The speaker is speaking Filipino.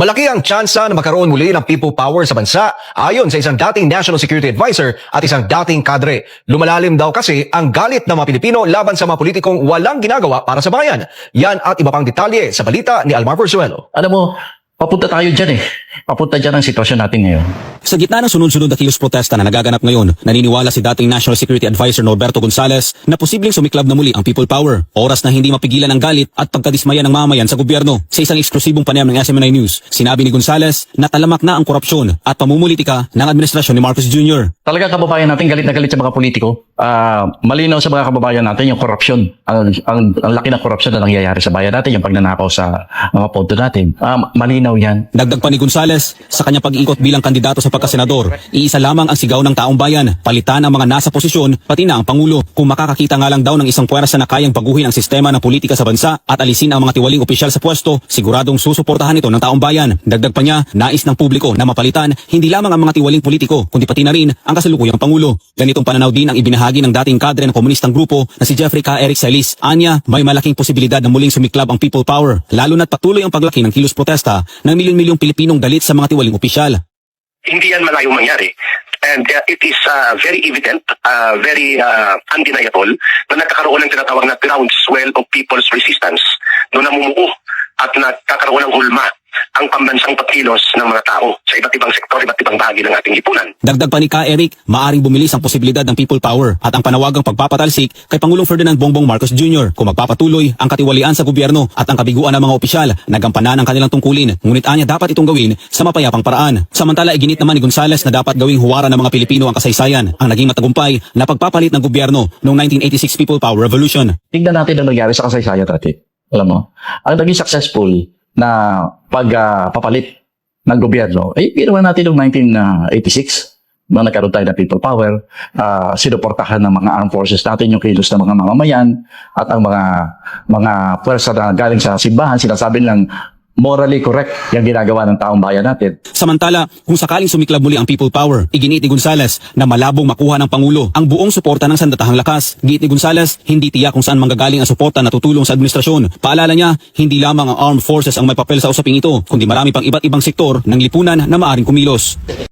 Malaki ang tsansa na magkaroon muli ng people power sa bansa ayon sa isang dating National Security Advisor at isang dating kadre. Lumalalim daw kasi ang galit ng mga Pilipino laban sa mga politikong walang ginagawa para sa bayan. Yan at iba pang detalye sa balita ni Almar Porzuelo. Alam mo, papunta tayo dyan eh. Papunta dyan ang sitwasyon natin ngayon. Sa gitna ng sunod-sunod na kilos protesta na nagaganap ngayon, naniniwala si dating National Security Advisor Norberto Gonzales na posibleng sumiklab na muli ang people power. Oras na hindi mapigilan ang galit at pagkadismaya ng mamayan sa gobyerno. Sa isang eksklusibong panayam ng SMNI News, sinabi ni Gonzales na talamak na ang korupsyon at pamumulitika ng administrasyon ni Marcos Jr. Talaga kababayan natin, galit na galit sa mga politiko. Ah, malinaw sa mga kababayan natin yung korupsyon. Ang, ang, ang laki ng korupsyon na nangyayari sa bayan natin, yung pagnanakaw sa mga pondo natin. Ah, malinaw yan. Dagdag pa ni Gonzales, sa kanyang pag-iikot bilang kandidato sa pagkasenador, iisa lamang ang sigaw ng taong bayan, palitan ang mga nasa posisyon, pati na ang Pangulo. Kung makakakita nga lang daw ng isang puwersa na kayang baguhin ang sistema ng politika sa bansa at alisin ang mga tiwaling opisyal sa pwesto, siguradong susuportahan ito ng taong bayan. Dagdag pa niya, nais ng publiko na mapalitan hindi lamang ang mga tiwaling politiko, kundi pati na rin ang kasalukuyang Pangulo. Ganitong pananaw din ang ibinahagi ng dating kadre ng komunistang grupo na si Jeffrey K. Eric Celis. Anya, may malaking posibilidad na muling sumiklab ang people power, lalo na't patuloy ang paglaki ng kilos protesta ng milyon-milyong Pilipinong galit sa mga tiwaling opisyal. hindi yan malayong mangyari. And uh, it is uh, very evident, uh, very uh, undeniable na nagkakaroon ng tinatawag na groundswell of people's resistance. Doon namumuo at nagkakaroon ng hulma ang pambansang pagkilos ng mga tao sa iba't ibang sektor, iba't ibang bahagi ng ating lipunan. Dagdag pa ni Ka Eric, maaring bumilis ang posibilidad ng people power at ang panawagang pagpapatalsik kay Pangulong Ferdinand Bongbong Marcos Jr. kung magpapatuloy ang katiwalian sa gobyerno at ang kabiguan ng mga opisyal na gampanan ang kanilang tungkulin. Ngunit anya dapat itong gawin sa mapayapang paraan. Samantala, iginit naman ni Gonzales na dapat gawing huwaran ng mga Pilipino ang kasaysayan, ang naging matagumpay na pagpapalit ng gobyerno noong 1986 People Power Revolution. Tignan natin ang nangyari sa kasaysayan natin. Alam mo, ang naging successful na pagpapalit ng gobyerno, eh, ginawa natin noong 1986 nung nagkaroon tayo ng people power, uh, sinuportahan ng mga armed forces natin yung kilos ng mga mamamayan at ang mga mga pwersa na galing sa simbahan, sinasabi lang morally correct yung ginagawa ng taong bayan natin. Samantala, kung sakaling sumiklab muli ang people power, iginit ni Gonzales na malabong makuha ng Pangulo ang buong suporta ng sandatahang lakas. Giit ni Gonzales, hindi tiyak kung saan manggagaling ang suporta na tutulong sa administrasyon. Paalala niya, hindi lamang ang armed forces ang may papel sa usaping ito, kundi marami pang iba't ibang sektor ng lipunan na maaring kumilos.